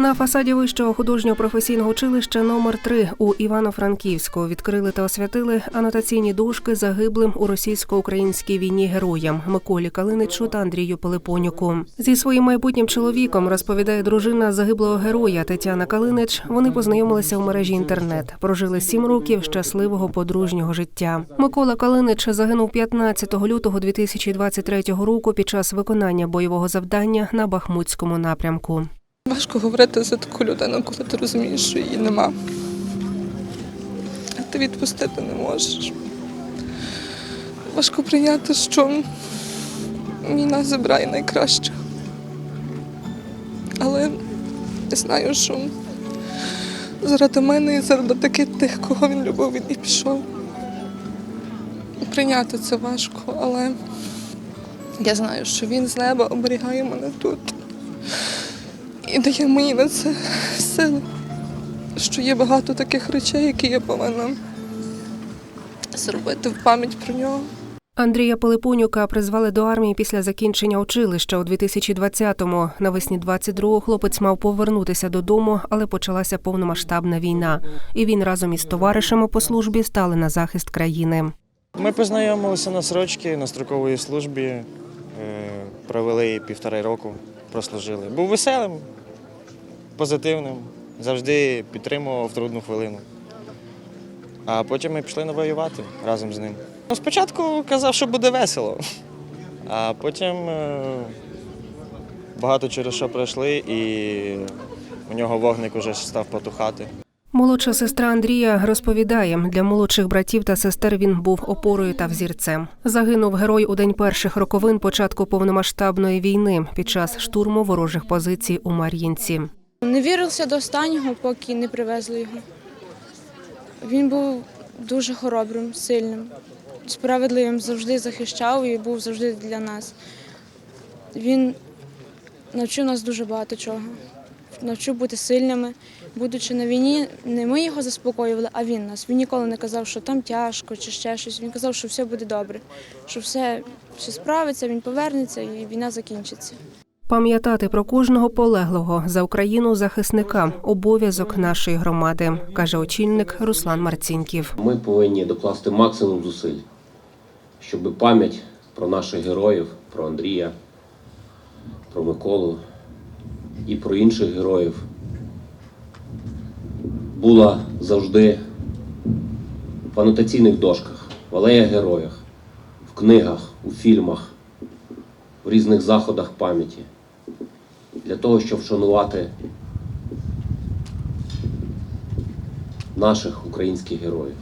На фасаді вищого художнього професійного училища номер 3 у Івано-Франківську відкрили та освятили анотаційні дошки загиблим у російсько-українській війні героям Миколі Калиничу та Андрію Пилипонюку. Зі своїм майбутнім чоловіком розповідає дружина загиблого героя Тетяна Калинич. Вони познайомилися в мережі інтернет, прожили сім років щасливого подружнього життя. Микола Калинич загинув 15 лютого 2023 року під час виконання бойового завдання на Бахмутському напрямку. Важко говорити за таку людину, коли ти розумієш, що її нема. А ти відпустити не можеш. Важко прийняти, що війна забирає найкраще. Але я знаю, що заради мене і заради таких тих, кого він любив, він і пішов. Прийняти це важко, але я знаю, що він з неба оберігає мене тут і дає мені на це сили, що є багато таких речей, які я повинна зробити в пам'ять про нього. Андрія Пилипонюка призвали до армії після закінчення училища у 2020-му. Навесні 22-го хлопець мав повернутися додому, але почалася повномасштабна війна. І він разом із товаришами по службі стали на захист країни. Ми познайомилися на срочці на строковій службі, е, провели півтора року, прослужили. Був веселим, позитивним, завжди підтримував в трудну хвилину. А потім ми пішли навоювати разом з ним. Ну, спочатку казав, що буде весело, а потім е, багато через що пройшли, і у нього вогник уже став потухати. Молодша сестра Андрія розповідає, для молодших братів та сестер він був опорою та взірцем. Загинув герой у день перших роковин початку повномасштабної війни під час штурму ворожих позицій у Мар'їнці. Не вірився до останнього, поки не привезли його. Він був дуже хоробрим, сильним, справедливим, завжди захищав і був завжди для нас. Він навчив нас дуже багато чого. Навчив бути сильними. Будучи на війні, не ми його заспокоювали, а він нас. Він ніколи не казав, що там тяжко чи ще щось. Він казав, що все буде добре, що все, все справиться, він повернеться і війна закінчиться. Пам'ятати про кожного полеглого за Україну захисника обов'язок нашої громади, каже очільник Руслан Марцінків. Ми повинні докласти максимум зусиль, щоб пам'ять про наших героїв, про Андрія, про Миколу і про інших героїв була завжди в анотаційних дошках, в алеях героях, в книгах, у фільмах, в різних заходах пам'яті для того, щоб вшанувати наших українських героїв.